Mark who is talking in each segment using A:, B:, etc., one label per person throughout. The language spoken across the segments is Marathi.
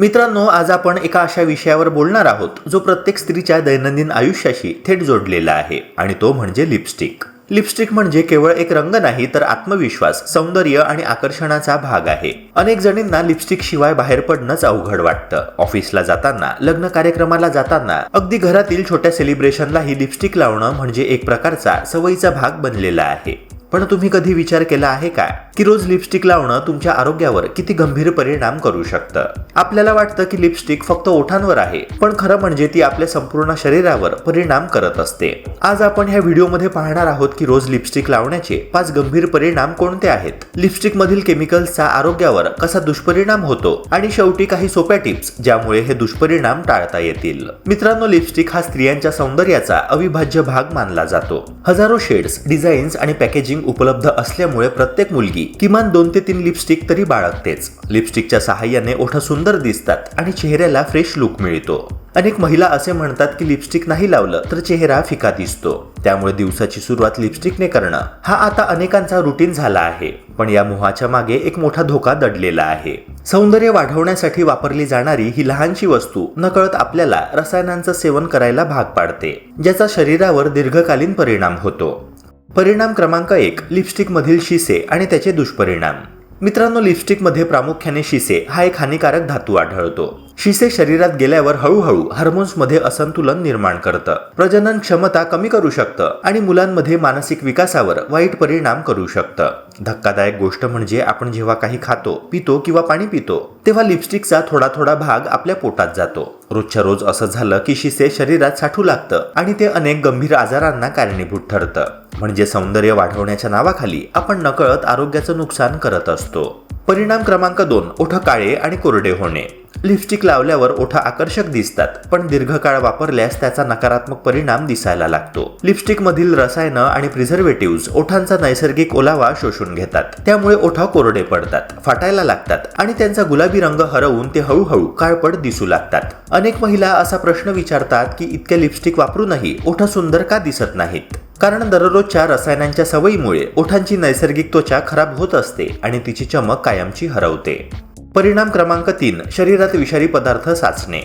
A: मित्रांनो आज आपण एका अशा विषयावर बोलणार आहोत जो प्रत्येक स्त्रीच्या दैनंदिन आयुष्याशी थेट जोडलेला आहे आणि तो म्हणजे लिपस्टिक. लिपस्टिक म्हणजे केवळ एक रंग नाही तर आत्मविश्वास सौंदर्य आणि आकर्षणाचा भाग आहे. अनेक जणींना लिपस्टिक शिवाय बाहेर पडणंच अवघड वाटतं. ऑफिसला जाताना लग्न कार्यक्रमाला जाताना अगदी घरातील छोट्या सेलिब्रेशनलाही लिपस्टिक लावणं म्हणजे एक प्रकारचा सवयीचा भाग बनलेला आहे. पण तुम्ही कधी विचार केला आहे का? की रोज लिपस्टिक लावणं तुमच्या आरोग्यावर किती गंभीर परिणाम करू शकतं. आपल्याला वाटतं की लिपस्टिक फक्त ओठांवर आहे पण खरं म्हणजे ती आपल्या संपूर्ण शरीरावर परिणाम करत असते. आज आपण ह्या व्हिडिओमध्ये पाहणार आहोत की रोज लिपस्टिक लावण्याचे पाच गंभीर परिणाम कोणते आहेत. लिपस्टिक मधील केमिकल्सचा आरोग्यावर कसा दुष्परिणाम होतो आणि शेवटी काही सोप्या टिप्स ज्यामुळे हे दुष्परिणाम टाळता येतील. मित्रांनो लिपस्टिक हा स्त्रियांच्या सौंदर्याचा अविभाज्य भाग मानला जातो. हजारो शेड्स डिझाईन्स आणि पॅकेजिंग उपलब्ध असल्यामुळे प्रत्येक मुलगी किमान दोन ते तीन लिपस्टिक तरी बाळगतेच. लिपस्टिकच्या सहाय्याने ओठ सुंदर दिसतात आणि चेहऱ्याला फ्रेश लुक मिळतो. अनेक महिला असे म्हणतात की लिपस्टिक नाही लावलं तर चेहरा फिका दिसतो. त्यामुळे दिवसाची सुरुवात लिपस्टिकने करणं हा आता अनेकांचा रुटीन झाला आहे. पण या मोहाच्या मागे एक मोठा धोका दडलेला आहे. सौंदर्य वाढवण्यासाठी वापरली जाणारी ही लहानशी वस्तू नकळत आपल्याला रसायनांचं सेवन करायला भाग पाडते ज्याचा शरीरावर दीर्घकालीन परिणाम होतो. परिणाम क्रमांक एक लिपस्टिकमधील शिसे आणि त्याचे दुष्परिणाम. मित्रांनो लिपस्टिकमध्ये प्रामुख्याने शिसे हा एक हानिकारक धातू आढळतो. शिसे शरीरात गेल्यावर हळूहळू हार्मोन्समध्ये असंतुलन निर्माण करतं. प्रजनन क्षमता कमी करू शकतं आणि मुलांमध्ये मानसिक विकासावर वाईट परिणाम करू शकतं. धक्कादायक गोष्ट म्हणजे आपण जेव्हा काही खातो पितो किंवा पाणी पितो तेव्हा लिपस्टिकचा थोडा थोडा भाग आपल्या पोटात जातो. रोजच्या रोज असं झालं की शिसे शरीरात साठू लागतं आणि ते अनेक गंभीर आजारांना कारणीभूत ठरतं. म्हणजे सौंदर्य वाढवण्याच्या नावाखाली आपण नकळत आरोग्याचं नुकसान करत असतो. परिणाम क्रमांक दोन ओठ काळे आणि कोरडे होणे. लिपस्टिक लावल्यावर ओठा आकर्षक दिसतात पण दीर्घकाळ वापरल्यास त्याचा नकारात्मक परिणाम दिसायला लागतो. लिपस्टिक मधील रसायनं आणि प्रिझर्वेटिव्ह ओठांचा नैसर्गिक ओलावा शोषून घेतात. त्यामुळे ओठा कोरडे पडतात फाटायला लागतात आणि त्यांचा गुलाबी रंग हरवून ते हळूहळू काळपट दिसू लागतात. अनेक महिला असा प्रश्न विचारतात की इतक्या लिपस्टिक वापरूनही ओठ सुंदर का दिसत नाहीत? कारण दररोजच्या रसायनांच्या सवयीमुळे ओठांची नैसर्गिक त्वचा खराब होत असते आणि तिची चमक कायमची हरवते. परिणाम क्रमांक तीन शरीरात विषारी पदार्थ साचणे.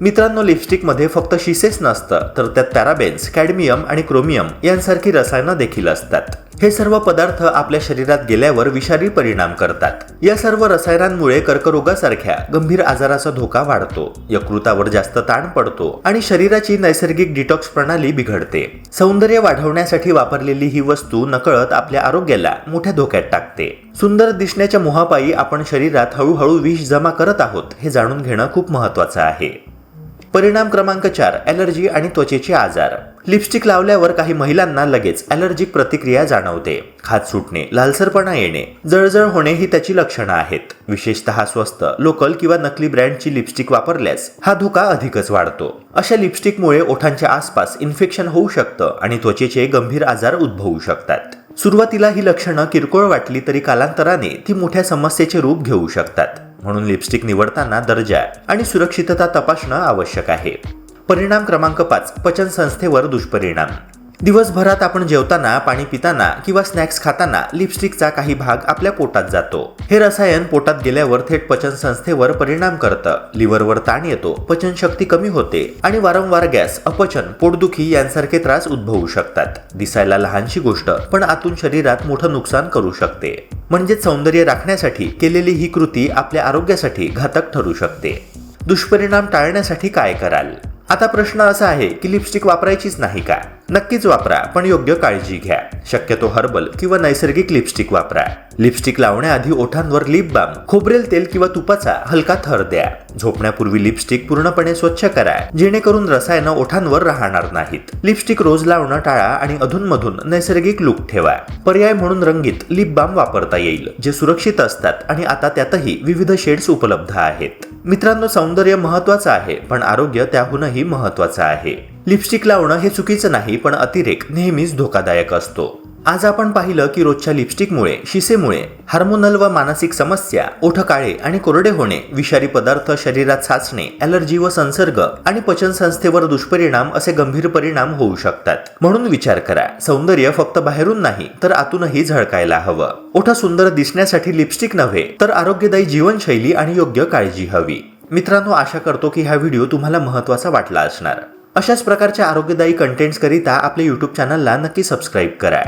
A: मित्रांनो लिपस्टिकमध्ये फक्त शिसेस नसतं तर त्यात पॅराबेन्स कॅडमियम आणि क्रोमियम यांसारखी रसायनं देखील असतात. हे सर्व पदार्थ आपल्या शरीरात गेल्यावर विषारी परिणाम करतात. या सर्व रसायनांमुळे कर्करोगासारख्या गंभीर आजाराचा धोका वाढतो यकृतावर जास्त ताण पडतो आणि शरीराची नैसर्गिक डिटॉक्स प्रणाली बिघडते. सौंदर्य वाढवण्यासाठी वापरलेली ही वस्तू नकळत आपल्या आरोग्याला मोठ्या धोक्यात टाकते. सुंदर दिसण्याच्या मोहापायी आपण शरीरात हळूहळू विष जमा करत आहोत हे जाणून घेणं खूप महत्वाचं आहे. परिणाम क्रमांक चार ॲलर्जी आणि त्वचेचे आजार. लिपस्टिक लावल्यावर काही महिलांना लगेच ॲलर्जिक प्रतिक्रिया जाणवते. खात सुटणे लालसरपणा येणे जळजळ होणे ही त्याची लक्षणं आहेत. विशेषतः स्वस्त लोकल किंवा नकली ब्रँडची लिपस्टिक वापरल्यास हा धोका अधिकच वाढतो. अशा लिपस्टिकमुळे ओठांच्या आसपास इन्फेक्शन होऊ शकतं आणि त्वचेचे गंभीर आजार उद्भवू शकतात. सुरुवातीला ही लक्षणं किरकोळ वाटली तरी कालांतराने ती मोठ्या समस्येचे रूप घेऊ शकतात. म्हणून लिपस्टिक निवडताना दर्जा आणि सुरक्षितता तपासणं आवश्यक आहे. परिणाम क्रमांक पाच पचन संस्थेवर दुष्परिणाम. दिवसभरात आपण जेवताना पाणी पिताना किंवा स्नॅक्स खाताना लिपस्टिकचा काही भाग आपल्या पोटात जातो. हे रसायन पोटात गेल्यावर थेट पचन संस्थेवर परिणाम करतं. लिव्हरवर ताण येतो पचनशक्ती कमी होते आणि वारंवार गॅस अपचन पोटदुखी यांसारखे त्रास उद्भवू शकतात. दिसायला लहानशी गोष्ट पण आतून शरीरात मोठं नुकसान करू शकते. म्हणजेच सौंदर्य राखण्यासाठी केलेली ही कृती आपल्या आरोग्यासाठी घातक ठरू शकते. दुष्परिणाम टाळण्यासाठी काय कराल? आता प्रश्न असा आहे की लिपस्टिक वापरायचीच नाही का? नक्कीच वापरा पण योग्य काळजी घ्या. शक्यतो हर्बल किंवा नैसर्गिक लिपस्टिक वापरा. लिपस्टिक लावण्याआधी ओठांवर लिप बाम खोबरेल तेल किंवा तुपाचा हलका थर द्या. झोपण्यापूर्वी लिपस्टिक पूर्णपणे स्वच्छ करा जेणेकरून रसायनं ओठांवर राहणार नाहीत. लिपस्टिक रोज लावणं टाळा आणि अधूनमधून नैसर्गिक लुक ठेवा. पर्याय म्हणून रंगीत लिप बाम वापरता येईल जे सुरक्षित असतात आणि आता त्यातही विविध शेड्स उपलब्ध आहेत. मित्रांनो सौंदर्य महत्वाचं आहे पण आरोग्य त्याहूनही महत्वाचं आहे. लिपस्टिक लावणं हे चुकीचं नाही पण अतिरेक नेहमीच धोकादायक असतो. आज आपण पाहिलं की रोजच्या लिपस्टिकमुळे शिसेमुळे हार्मोनल व मानसिक समस्या ओठ काळे आणि कोरडे होणे विषारी पदार्थ शरीरात साचणे ॲलर्जी व संसर्ग आणि पचन संस्थेवर दुष्परिणाम असे गंभीर परिणाम होऊ शकतात. म्हणून विचार करा सौंदर्य फक्त बाहेरून नाही तर आतूनही झळकायला हवं. ओठ सुंदर दिसण्यासाठी लिपस्टिक नव्हे तर आरोग्यदायी जीवनशैली आणि योग्य काळजी हवी. मित्रांनो आशा करतो की हा व्हिडिओ तुम्हाला महत्त्वाचा वाटला असणार. अशाच प्रकारच्या आरोग्यदायी कंटेंट्सकरिता आपल्या यूट्यूब चॅनलला नक्की सबस्क्राईब करा.